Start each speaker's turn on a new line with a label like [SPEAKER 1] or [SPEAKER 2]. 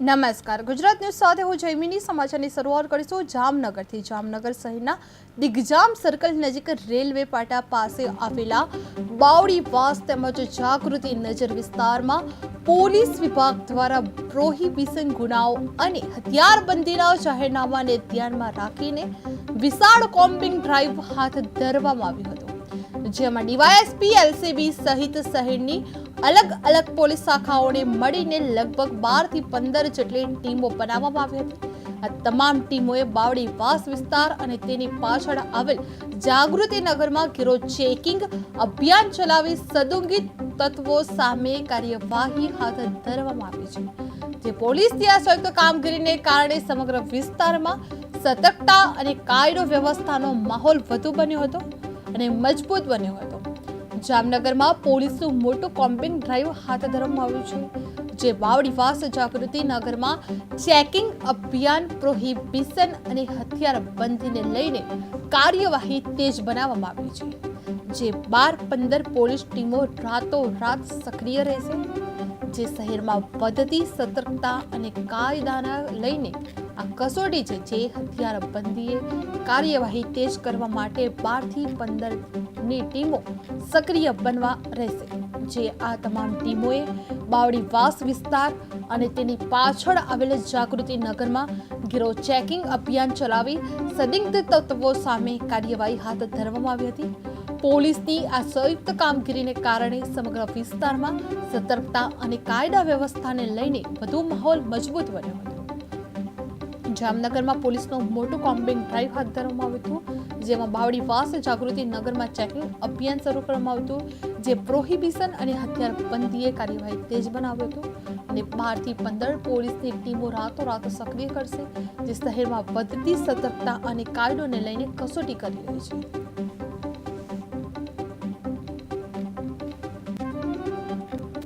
[SPEAKER 1] નમસ્કાર. ગુજરાત ન્યૂઝ સાથે હું જૈમિની સમાચારની શરૂઆત કરીશું જામનગરથી. જામનગર શહેરના દિગ્જામ સર્કલ નજીક રેલવે પાટા પાસે આવેલા બાવડી વાસ તેમજ જાગૃતિ નજર વિસ્તારમાં પોલીસ વિભાગ દ્વારા પ્રોહિબિશન ગુનાઓ અને હથિયારબંધીના જાહેરનામાને ધ્યાનમાં રાખીને વિશાળ કોમ્બિંગ ડ્રાઈવ હાથ ધરવામાં આવ્યું હતું. જેમાં ડીવાયએસપી, એલસીબી સહિત શહેરની અલગ અલગ પોલીસ શાખાઓને મળીને લગભગ બારથી પંદર જેટલી ટીમો બનાવવામાં આવી હતી. આ તમામ ટીમોએ બાવડી વાસ વિસ્તાર અને તેની પાછળ આવેલ જાગૃતિ નગરમાં ઘેરો ચેકિંગ અભિયાન ચલાવી સદુંગી તત્વો સામે કાર્યવાહી હાથ ધરવામાં આવી છે. જે પોલીસ ત્યાં સંયુક્ત કામગીરીને કારણે સમગ્ર વિસ્તારમાં સતર્કતા અને કાયદો વ્યવસ્થાનો માહોલ વધુ બન્યો હતો. અને મજબૂત બન્યો હતો. જામનગરમાં પોલીસનું મોટું કોમ્બિંગ ડ્રાઈવ હાથ ધરવામાં આવ્યું છે, જે વાવડીવાસ જાગૃતિ નગરમાં ચેકિંગ અભિયાન, પ્રોહિબિશન અને હથિયાર બંધીને લઈને કાર્યવાહી તેજ બનાવવામાં આવી છે, જે બાર પંદર પોલીસ ટીમો રાતો રાત સક્રિય રહેશે. જે શહેરમાં વધતી સતર્કતા અને કાયદાના લઈને આ કસોટી છે જે હથિયારબંધીએ કાર્યવાહી તેજ કરવા માટે બારથી પંદરની ટીમો સક્રિય બનવા રહેશે. જે આ તમામ ટીમોએ બાવડી વાસ વિસ્તાર અને તેની પાછળ આવેલ જાગૃતિ નગરમાં ગીરો ચેકિંગ અભિયાન ચલાવી સંદિગ્ધ તત્વો સામે કાર્યવાહી હાથ ધરવામાં આવી હતી. પોલીસની આ સંયુક્ત કામગીરીને કારણે સમગ્ર વિસ્તારમાં સતર્કતા અને કાયદા વ્યવસ્થાને લઈને વધુ માહોલ મજબૂત બન્યો હતો. જામનગરમાં પોલીસનો મોટો કોમ્બિંગ ડ્રાઈવ હાથ ધરવામાં આવ્યું હતું, જેમાં બાવડી વાસ જાગૃતિ નગરમાં ચેકિંગ અભિયાન શરૂ કરવામાં આવ્યું હતું, જે પ્રોહિબિશન અને હથિયાર બંધીએ કાર્યવાહી તેજ બનાવ્યો હતો અને બારથી પંદર પોલીસની ટીમો રાતોરાત સક્રિય કરશે, જે શહેરમાં વધતી સતર્કતા અને કાયદોને લઈને કસોટી કરી રહી છે.